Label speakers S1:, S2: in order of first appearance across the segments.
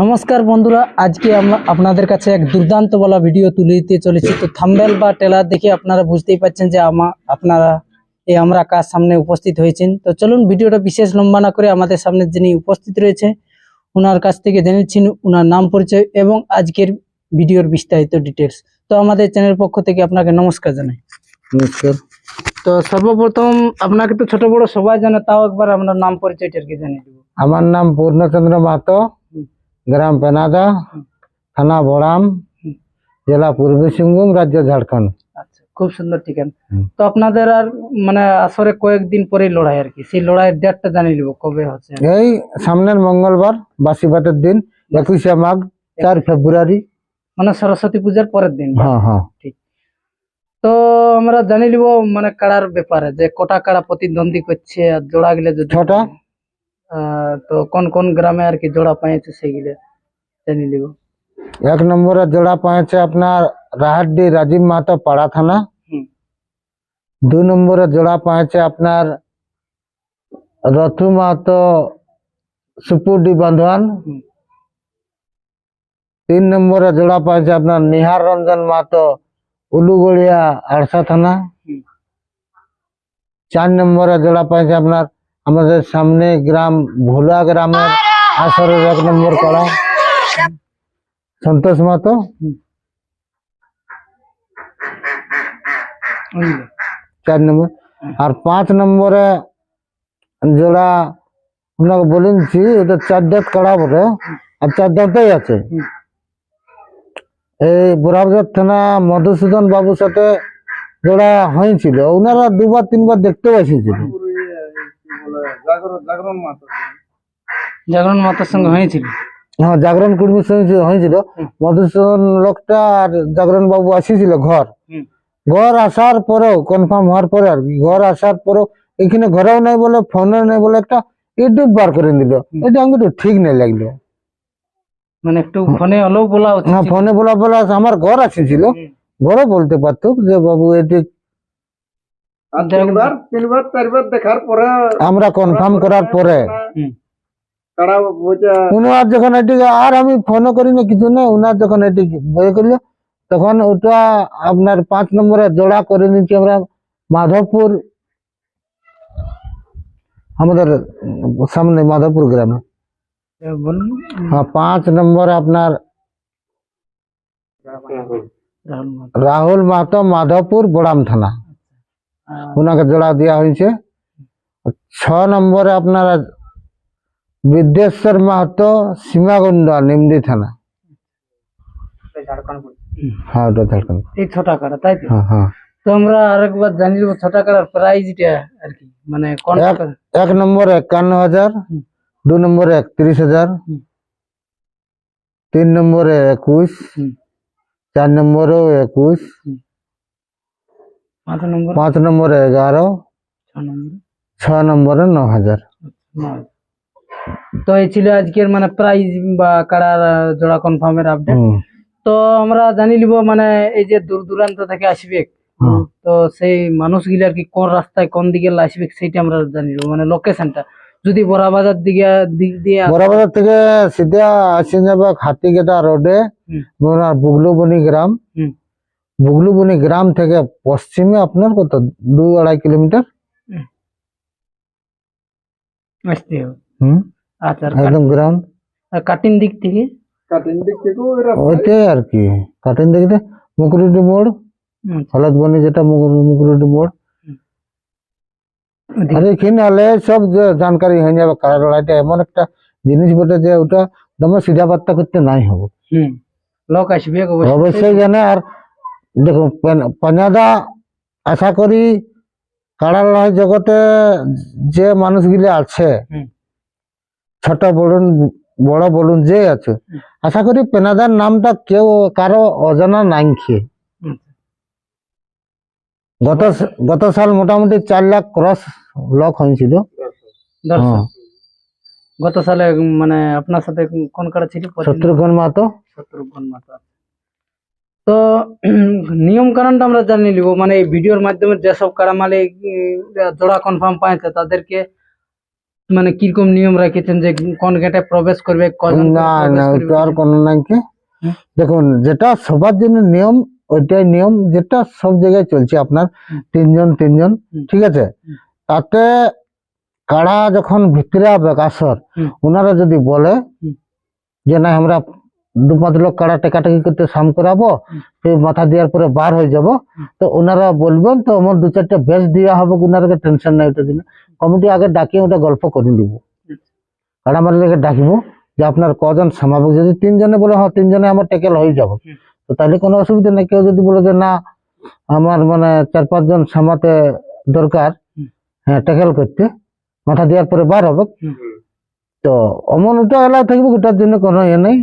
S1: নমস্কার বন্ধুরা আজকে আমরা আপনাদের কাছে এক দুর্দান্ত বলা ভিডিও তুলে দিতে চলেছি। তো থাম্বেল বা টেলার দেখে আপনারা বুঝতেই পারছেন যে আমা আপনারা এই আমরা কার সামনে উপস্থিত হয়েছেন। তো চলুন ভিডিওটা বিশেষ লম্বা না করে আমাদের সামনে যিনি উপস্থিত রয়েছে ওনার কাছ থেকে জেনেছেন ওনার নাম পরিচয় এবং আজকের ভিডিওর বিস্তারিত ডিটেলস তো আমাদের চ্যানেল পক্ষ থেকে আপনাকে নমস্কার জানাই।
S2: নমস্কার।
S1: তো সর্বপ্রথম আপনাকে তো ছোট বড় সবাই জানে তাও একবার আপনার নাম পরিচয়টা আর কি জানিয়ে দেবো।
S2: আমার নাম পূর্ণচন্দ্র মাহাতো। গ্রাম পেনাদা থানা বড়াম জেলা পূর্বী সিংভূম রাজ্য ঝাড়খণ্ড।
S1: আচ্ছা খুব সুন্দর ঠিকানা। তো আপনাদের আর মানে আসরে কয়েকদিন পরেই লড়াই আর কি। সেই লড়াইয়ের ডেটটা জানিয়ে নিব কবে হচ্ছে
S2: এই সামনের মঙ্গলবার বাসিবাতের দিন একুশে মাঘ চার ফেব্রুয়ারি।
S1: মানে সরস্বতী পূজার পরের দিন।
S2: হ্যাঁ হ্যাঁ।
S1: তো আমরা জানি নিব মানে কাড়ার ব্যাপারে যে কটা কাড়া প্রতিদ্বন্দ্বী করছে আর জোড়া গেলে
S2: ছটা।
S1: আহ, তো কোন কোন গ্রামে আর কি জোড়া পাইছে সেগুলো জানিয়ে নিব
S2: এক নম্বরে জোড়া পাইছে আপনার রাহাটডি রাজীব মাহাতো পাড়া থানা
S1: হুম।
S2: দুই নম্বরে জোড়া পাইছে আপনার রথু মাহাতো সুপুরডি বান্ধওয়ান
S1: হুম।
S2: তিন নম্বরে জোড়া পাইছে আপনার নিহার রঞ্জন মাহাতো উলুগড়িয়া আড়সা থানা
S1: হুম।
S2: চার নম্বরে জোড়া পাইছে আপনার আমাদের সামনে গ্রাম, ভোলা গ্রামের আসরের এক নম্বর কড়া সন্তোষ
S1: বুঝলে?
S2: চার নম্বর। আর পাঁচ নম্বরে জোড়া আপনাকে বলেছি ওটা চার দাঁত কড়া বলে আর চার দাঁতেই আছে। এই বুড়াবাজার থানা মধুসূদন বাবুর সাথে জোড়া হয়েছিল। ওনারা দুবার, তিনবার দেখতেও এসেছিল।
S1: জাগরণ মাতার সঙ্গে। হয়েছিল?
S2: হ্যাঁ জাগরণ কর্মীর সঙ্গে হয়েছিল। মধুসূদন লোকটা আর জাগরণ বাবু আসেছিল ঘর। ঘর আসার পরেও কনফার্ম হওয়ার পরে আর ঘর আসার পরেও এখানে ঘরেও নাই বলে ফোনে নাই বলে একটা ইউটিউব বার করে দিল। এটা আমাকে একটু ঠিক নাই লাগল।
S1: মানে একটু ফোনে হলেও বলা
S2: হ্যাঁ ফোনে বলা বলা আমার ঘর আসেছিল। ঘরে বলতে পারতো যে বাবু এটি
S1: তিনবার
S3: তিনবার চারবার দেখার পরে
S2: আমরা কনফার্ম করার পরে।
S1: হুম।
S3: তারা বোঝা
S2: উনার যখন এটি আর আমি ফোনও করি না কিছু না উনার যখন এটি বই করল তখন ওটা আপনার পাঁচ নম্বরে জোড়া করে নিচ্ছি আমরা মাধবপুর আমাদের সামনে মাধবপুর গ্রামে। হ্যাঁ পাঁচ নম্বরে আপনার
S1: রাহুল মাহাতো।
S2: মাধবপুর বড়াম থানা। ওনাকে জোড়া দেওয়া হয়েছে। ছ নম্বরে আপনার বিদ্যেশ্বর মাহাতো সীমাগুন্ডা নিমদি থানা। হ্যাঁ ওটা ঝাড়খণ্ড।
S1: এই ছটা কাড়া তাই তো?
S2: হ্যাঁ হ্যাঁ।
S1: তো আমরা আরেকবার জানি নেব ছটা কাড়ার প্রাইজটা আর কি মানে
S2: এক এক নম্বরে একান্ন হাজার দু নম্বরে একত্রিশ হাজার তিন নম্বরে একুশ চার নম্বরেও একুশ
S1: পাঁচ নম্বর?
S2: পাঁচ নম্বরে এগারো
S1: ছ নম্বর।
S2: নম্বরে ন হাজার।
S1: তো এই ছিল আজকের মানে প্রাইজ বা কারার জোড়া কনফার্মের আপডেট তো আমরা জানি নিব মানে এই যে দূর দূরান্ত থেকে আসবে। তো সেই মানুষগুলি আর কি কোন রাস্তায় কোন দিকে আসবে সেইটা আমরা জানি মানে লোকেশনটা যদি বড়াবাজার দিকে দিক দিয়ে
S2: বরাবর থেকে সিধা আসে যাবে হাতিগেটা রোডে বুগলুবনি গ্রাম।
S1: হুম।
S2: বুগলুবনি গ্রাম থেকে পশ্চিমে আপনার কত? দু আড়াই কিলোমিটার? হুম?
S1: আচ্ছা
S2: একদম গ্রাউন্ড
S1: কাটিং দিক থেকে?
S3: কাটিং দিক থেকে এরা
S2: ওইটাই আর কি। কাটেন দেখতে মুকুরুটি মোড়
S1: আচ্ছা,
S2: হলদবনি যেটা মুকুর- মোড়। আর এখানে হলে সব যে জানকারি হয়ে যাবে কারা লড়াইটা এমন একটা জিনিস বটে যে ওটা দমে সিধা বার্তা করতে নাই হবে।
S1: লোক আসবে অবশ্যই।
S2: অবশ্যই জানে আর দেখো পাঞ্জাদা আশা করি কাড়া লড়াই জগতে যে মানুষগুলি আছে ছোট বলুন বড় বলুন যে আছে আশা করি পেনাদার নামটা কেউ কারও অজানা নাই খেয়ে। গত গত সাল মোটামুটি চার লাখ ক্রস লক হয়েছিল। হ্যাঁ।
S1: গত সালে মানে আপনার সাথে কোন কাটা ছিল?
S2: শত্রুঘ্ন মাতো
S1: শত্রুঘ্ন মাতা তো নিয়ম কারণটা আমরা জানি নিব। মানে এই ভিডিওর মাধ্যমে যেসব কারা মালিক জোড়া কনফার্ম পাইছে তাদেরকে মানে কীরকম নিয়ম রেখেছেন যে কোন গেটে প্রবেশ করবে
S2: না
S1: প্রবেশ
S2: না ওটা আর কোনো নাই কি? দেখুন যেটা সবার জন্য নিয়ম ওইটাই নিয়ম যেটা সব জায়গায় চলছে আপনার তিনজন তিনজন ঠিক আছে? তাতে কাড়া যখন ভিতরে কাসর ওনারা যদি বলে যে না আমরা দু পাঁচ লোক কাড়া টেকাটেকি করতে সাম করাবো। সেই মাথা দেওয়ার পরে বার হয়ে যাব। তো ওনারা বলবেন, তো আমার দু চারটা বেশ দেওয়া হবে ওনারা টেনশন নাই ওটা দিনে কমিটি আগে ডাকিয়ে ওটা গল্প করে নিব। কাড়া মালিককে ডাকিব যে আপনার কজন সামাজিক যদি তিনজনে বলে হ্যাঁ তিনজনে আমার টেকেল হয়ে যাব। তো তাহলে কোনো অসুবিধা নেই, কেউ যদি বলে যে, না, আমার মানে চার পাঁচজন সামাতে দরকার হ্যাঁ টেকেল করতে, মাথা দেওয়ার পরে বার হবে। তো অমন ওটা এলাও থাকবে, ওটার জন্য কোনো ইয়ে নেই।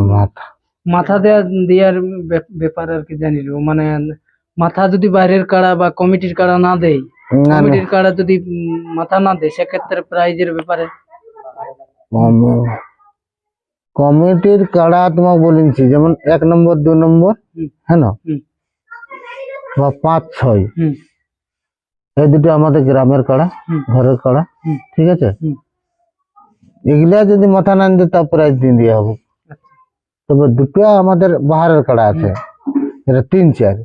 S2: মাথা
S1: মাথা। দেওয়া দেওয়ার ব্যাপ- ব্যাপার আর কি জানি। মানে মাথা যদি বাইরের কাড়া বা কমিটির কাড়া না দেয় কমিটির কাড়া যদি মাথা না দেয় সেক্ষেত্রে প্রাইজের ব্যাপারে?
S2: কমিটির কাড়া তোমাকে বলেছি যেমন এক নম্বর দু নম্বর। হ্যাঁ না? বা পাঁচ ছয়।
S1: হুম।
S2: এই দুটো আমাদের গ্রামের কাড়া ঘরের কাড়া ঠিক আছে। এগুলা যদি মাথা না দিতে তা প্রাইজ দিয়ে দেওয়া হবে।
S1: আচ্ছা।
S2: তবে দুটো আমাদের বাহারের কাড়া আছে। এটা তিন চার।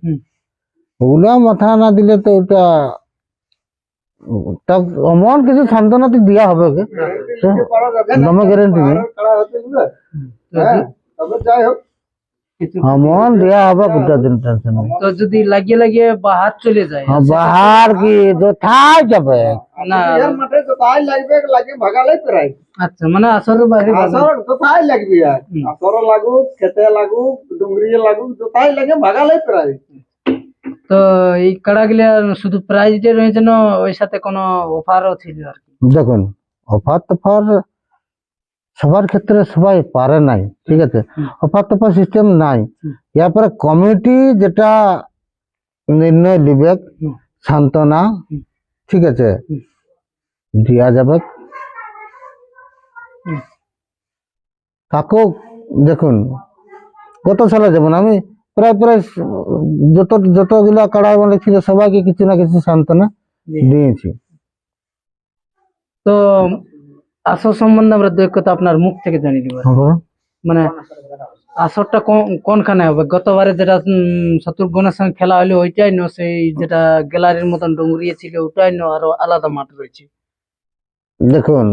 S2: ওগুলা মাথা না দিলে তো ওটা তা অমন কিছু সান্ত্বনা তো দেওয়া হবে দমে গ্যারেন্টি নেই।
S3: হ্যাঁ
S1: কিছু
S2: অমন দেওয়া হবে জন্য টেনশন
S1: তো যদি লাগিয়ে লাগিয়ে বাহার চলে যায়
S2: হ্যাঁ, বাহার কি কোথায় যাবে
S1: না
S3: কোথায় লাগবে লাগে ভাগালে প্রায়।
S1: আচ্ছা মানে আসরের বাইরে
S3: আসর কোথায় লাগবে আর আসর লাগুক খেতে লাগুক ডুঙ্গরি লাগুক কোথায় লাগে ভাগালে প্রায়।
S1: তো এই শুধু প্রাইজ ডে রয়েছে না ওই সাথে কোনো অফারও ছিল আর কি?
S2: দেখুন অফার তফার সবার ক্ষেত্রে সবাই পারে নাই ঠিক আছে? অফার তফার সিস্টেম নাই। এরপরে কমিটি যেটা নির্ণয়
S1: হুম।
S2: সান্ত্বনা ঠিক আছে। দেওয়া যাবে। কাকু দেখুন গত সালে যেমন আমি প্রায় প্রায় যত যতগুলা কাড়া মানে ছিল সবাইকে কিছু না কিছু সান্ত্বনা দিয়েছি।
S1: তো আসর সম্বন্ধে আমরা দু কথা আপনার মুখ থেকে জানি দিব। মানে আসরটা কোনখানে হবে? গতবারে যেটা উম, শত্রুঘ্নের সঙ্গে খেলা হলো ওইটাই ন সেই যেটা গ্যালারির মতন ডুঙ্গরিয়ে ছিল ওটাই ন আরও আলাদা মাঠ রয়েছে।
S2: দেখুন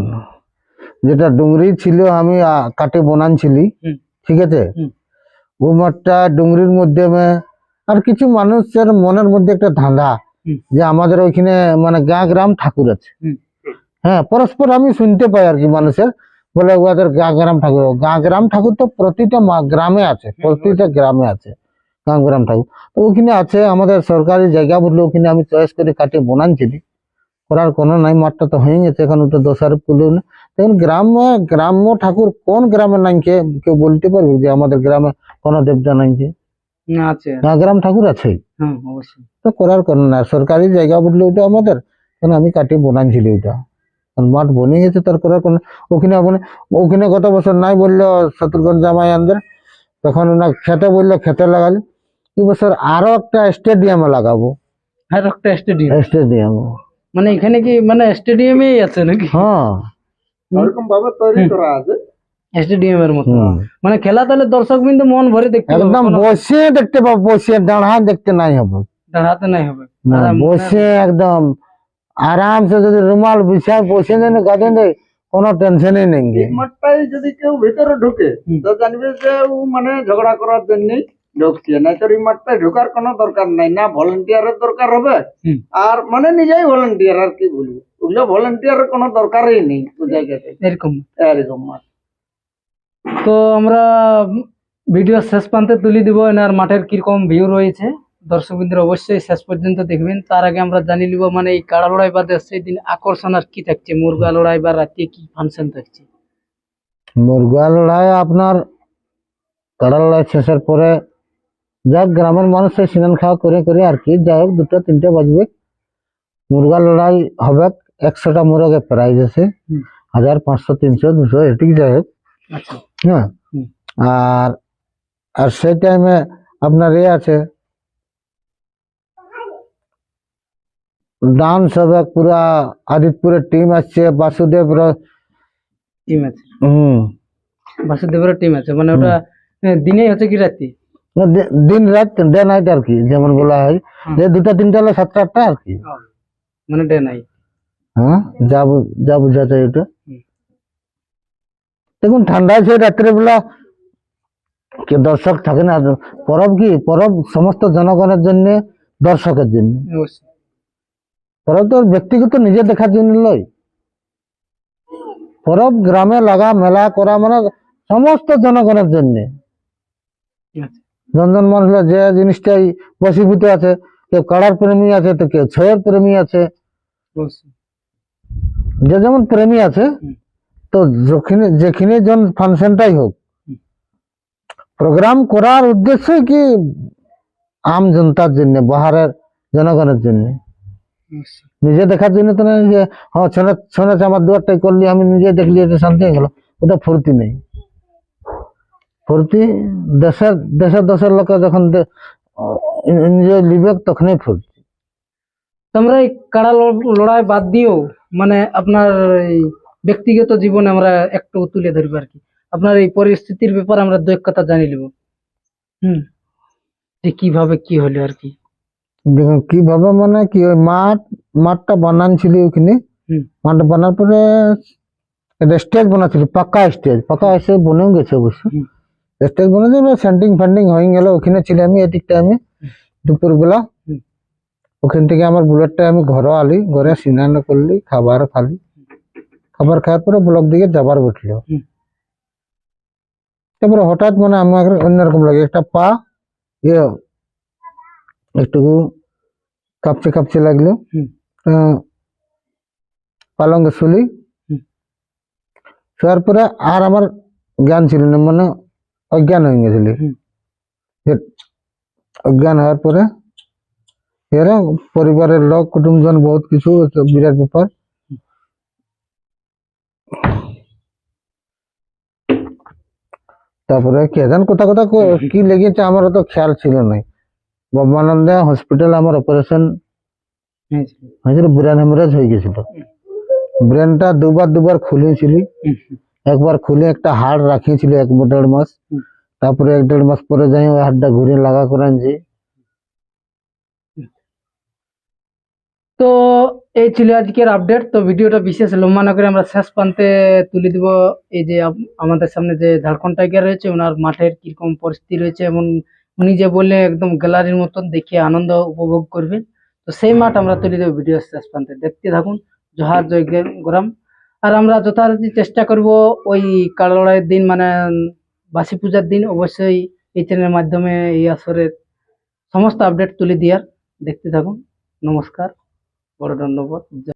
S2: যেটা ডুংরি ছিল আমি কাটে বনানছিলি। ঠিক আছে। মাঠটা ডুংরির মধ্যে আর কিছু মানুষের মনের মধ্যে একটা ধাঁধা যে আমাদের ওইখানে মানে গা গ্রাম ঠাকুর আছে। হ্যাঁ পরস্পর আমি শুনতে পাই আর কি মানুষের বলে ওদের গা গ্রাম ঠাকুর। গা গ্রাম ঠাকুর তো প্রতিটা গ্রামে আছে প্রতিটা গ্রামে আছে গা গ্রাম ঠাকুর। তো ওখানে আছে আমাদের সরকারি জায়গা বললে ওখানে আমি চয়েস করে কাটে বনানছিলি করার কোনো নাই মাঠটা তো হয়ে গেছে এখন ওটা দোষারোপ করলেও না দেখুন গ্রামে গ্রাম্য ঠাকুর কোন গ্রামে নাই কে কেউ বলতে পারবে যে আমাদের গ্রামে কোনো দেবতা নাই যে
S1: না
S2: গ্রাম ঠাকুর আছে?
S1: হ্যাঁ অবশ্যই।
S2: তো করার কোনো না সরকারি জায়গা বললে ওটা আমাদের। কেন আমি কাটি বনানছিলি ওইটা। কারণ মাঠ বনে গেছে তার করার কোনো ওখানে মানে ওখানে গত বছর নাই বলল শত্রুগঞ্জ জামাই আন্দের। তখন ওনা খেতে বলল খেতে লাগালি। বছর আরও একটা স্টেডিয়ামে লাগাবো।
S1: আর একটা স্টেডিয়াম।
S2: স্টেডিয়াম।
S1: মানে এখানে কি মানে স্টেডিয়ামেই আছে নাকি?
S2: হ্যাঁ।
S3: ওরকম ভাবে তৈরি করা আছে।
S1: স্টেডিয়ামের মতো। মানে খেলা তাহলে দর্শক বিন্দু মন ভরে দেখতে
S2: একদম বসে দেখতে পাবো বসে দাঁড়া দেখতে নাই হবে।
S1: দাঁড়াতে নাই হবে।
S2: বসে একদম আরাম সে যদি রুমাল বিছায় বসে যেন গাঁদে দেয় কোনো টেনশনই নেই।
S3: মাঠটাই যদি কেউ ভিতরে ঢুকে তো জানবে যে ও মানে ঝগড়া করার জন্যই ঢুকছে না তোর এই মাঠটায় ঢোকার কোনো দরকার নাই না ভলেন্টিয়ারের দরকার হবে
S1: হুম।
S3: আর মানে নিজেই ভলেন্টিয়ার আর কি বলব। ওগুলো ভলেন্টিয়ারের কোনো দরকারই নেই ওই জায়গাতে
S1: এরকম।
S3: এরকম মাঠ।
S1: তো আমরা ভিডিও শেষ প্রান্তে তুলে দিব এনার মাঠের কীরকম ভিউ রয়েছে। দর্শকবৃন্দের অবশ্যই শেষ পর্যন্ত দেখবেন। তার আগে আমরা জানি নিব মানে এই কাড়া লড়াই বাদে সেই দিন আকর্ষণ আর কি থাকছে? মুরগা লড়াই বা রাতে কি ফাংশন থাকছে?
S2: মুরগা লড়াই আপনার কাড়া লড়াই শেষের পরে যাক গ্রামের মানুষ সেই স্নান খাওয়া করে করে আর কি। যাই হোক দুটো তিনটে বাজবে। মুরগা লড়াই হবে একশোটা মুরগে প্রাইজ আছে। হাজার পাঁচশো তিনশো দুশো এটিক যাই হোক।
S1: আচ্ছা।
S2: হ্যাঁ। আর আর সেই টাইমে আপনার এ আছে। ডান্স হবে পুরা আদিতপুরের টিম আসছে বাসুদেব
S1: টিম আছে।
S2: হুম।
S1: বাসুদেবের টিম আছে। মানে ওটা এ, দিনেই হচ্ছে কি রাত্রি?
S2: না, দিন রাত ডে নাইট আর কি যেমন বলা হয়। যে দুটা তিনটা হলে সাতটা আটটা আর কি।
S1: মানে ডে নাই
S2: হ্যাঁ যা যা বোঝা যায় ওটা। দেখুন ঠান্ডা আছে রাত্রে বেলা কে দর্শক থাকে না পরব কি? পরব সমস্ত জনগণের জন্য দর্শকের জন্য। পরব তো ব্যক্তিগত নিজে দেখার জন্য লয়। পরব গ্রামে লাগা মেলা করা মানে সমস্ত জনগণের জন্য। জনজন মানুষ যে জিনিসটাই বসীভূত আছে, কেউ কাড়ার প্রেমী আছে, তো কেউ ছয়ের প্রেমী আছে। যে যেমন প্রেমী আছে, তো যেখানে যেখানে জন ফাংশনটাই হোক, প্রোগ্রাম করার উদ্দেশ্য কি আম জনতার জন্য, বাহারের জনগণের জন্য? নিজে দেখার জন্য তো নয় যে হ্যাঁ ছোনা ছোনা আমার দুয়ারটাই করলি, আমি নিজে দেখলি, এটা শান্তি হয়ে গেল। ওটা ফুর্তি নেই। ফুর্তি দেশের দেশের দেশের লোকে যখন এনজয় লিবে তখনই ফুর্তি।
S1: তোমরা এই কাড়া লড়াই বাদ দিয়েও মানে আপনার এই ব্যক্তিগত জীবনে আমরা একটু তুলে ধরবো আর কি। আপনার এই পরিস্থিতির ব্যাপারে আমরা দু এক কথা জানি নেব। হুম যে কীভাবে কি হলো আর কি।
S2: দেখুন কীভাবে মানে কি ওই মাঠ মাঠটা বানান ছিল ওখানে। মাঠটা বানার পরে একটা স্টেজ বানাচ্ছিল পাকা স্টেজ পাকা স্টেজ বনেও গেছে অবশ্য।
S1: হুম।
S2: স্টেজ বানাচ্ছে সেন্টিং ফ্যান্ডিং হয়ে গেল ওখানে ছিল আমি এদিক টাইমে দুপুর বেলা
S1: হুম।
S2: ওখান থেকে আমার বুলেটটা আমি ঘরে আলি ঘরে স্নান করলি খাবার খালি খাবার খাওয়ার পরে ব্লক দিকে যাবার বসল
S1: হুম।
S2: তারপরে হঠাৎ মানে আমার অন্যরকম লাগে একটা পা ইয়ে একটু কাঁপছে কাঁপছে লাগল
S1: হুম।
S2: আহ, পালঙ্গে শুলি
S1: হুম।
S2: শোয়ার পরে আর আমার জ্ঞান ছিল না মানে অজ্ঞান হয়ে গেছিল
S1: হুম।
S2: যে অজ্ঞান হওয়ার পরে এরা পরিবারের লোক কুটুমজন বহুত কিছু তো বিরাট ব্যাপার তারপরে কে জান কোথা কোথা কো- কি লেগেছে আমার তো খেয়াল ছিল না ব্রহ্মানন্দে হসপিটাল আমার অপারেশন
S1: হয়েছিল।
S2: হয়েছিল ব্রেন হেমরেজ হয়ে গেছিল ব্রেনটা দুবার দুবার খুলেছিল
S1: হুম,
S2: একবার খুলে একটা হাড় রাখিয়েছিল এক দেড় মাস। তারপরে এক দেড় মাস পরে যাই ওই হাড়টা ঘুরে লাগা করেন যে
S1: তো এই ছিল আজকের আপডেট তো ভিডিওটা বিশেষ লম্বা না করে আমরা শেষ প্রান্তে তুলে দিব। এই যে আমাদের সামনে যে ঝাড়খণ্ড টাইগার রয়েছে ওনার মাঠের কীরকম পরিস্থিতি রয়েছে এমন উনি যে বললে একদম গ্যালারির মতন দেখে আনন্দ উপভোগ করবেন। তো সেই মাঠ আমরা তুলে দেবো ভিডিও শেষ প্রান্তে। দেখতে থাকুন। জহার জয় গোরাম। আর আমরা যথারীতি চেষ্টা করব ওই কাড়া দিন মানে বাসি পূজার দিন অবশ্যই এই চ্যানেলের মাধ্যমে এই আসরের সমস্ত আপডেট তুলে দেওয়ার। দেখতে থাকুন। নমস্কার। বড় ধন্যবাদ।